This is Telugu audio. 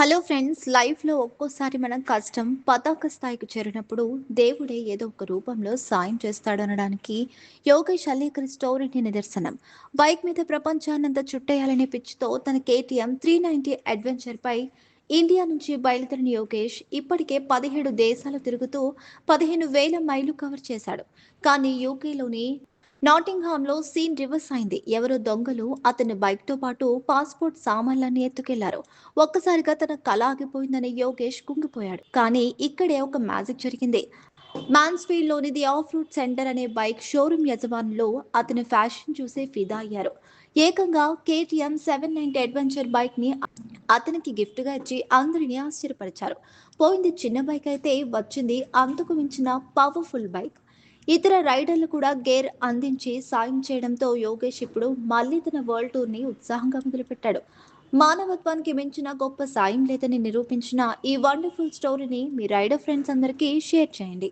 హలో ఫ్రెండ్స్ లైఫ్లో ఒక్కోసారి మనం కష్టం పతాక స్థాయికి చేరినప్పుడు దేవుడే ఏదో ఒక రూపంలో సాయం చేస్తాడు అనడానికి యోగేష్ అలీకర్ స్టోరీని నిదర్శనం. బైక్ మీద ప్రపంచాన్నంతా చుట్టేయాలనే పిచ్చితో తన కేటీఎం త్రీ నైంటీ అడ్వెంచర్పై ఇండియా నుంచి బయలుదేరిన యోగేష్ ఇప్పటికే పదిహేడు దేశాలు తిరుగుతూ పదిహేను వేల మైళ్ళు కవర్ చేశాడు. కానీ యూకేలోని నాటింగ్హామ్లో సీన్ రివర్స్ అయింది. ఎవరో దొంగలు అతని బైక్తో పాటు పాస్పోర్ట్ సామాన్లన్నీ ఎత్తుకెళ్ళారు. ఒక్కసారిగా తన కళ ఆగిపోయిందని యోగేష్ కుంగిపోయాడు. కానీ ఇక్కడే ఒక మ్యాజిక్ జరిగింది. మాన్స్ఫీల్డ్లోని ది ఆఫ్ రూట్ సెంటర్ అనే బైక్ షోరూమ్ యజమానులు అతని ఫ్యాషన్ చూసే ఫిదా అయ్యారు. ఏకంగా కేటీఎం సెవెన్ నైన్టీ అడ్వెంచర్ బైక్ని అతనికి గిఫ్ట్గా ఇచ్చి అందరిని ఆశ్చర్యపరిచారు. పోయింది చిన్న బైక్ అయితే వచ్చింది. అంతకు మించిన పవర్ఫుల్ బైక్. ఇతర రైడర్లు కూడా గేర్ అందించి సాయం చేయడంతో యోగేష్ ఇప్పుడు మళ్ళీ తన వరల్డ్ టూర్ని ఉత్సాహంగా మొదలుపెట్టాడు. మానవత్వానికి మించిన గొప్ప సాయం లేదని నిరూపించిన ఈ వండర్ఫుల్ స్టోరీని మీ రైడర్ ఫ్రెండ్స్ అందరికీ షేర్ చేయండి.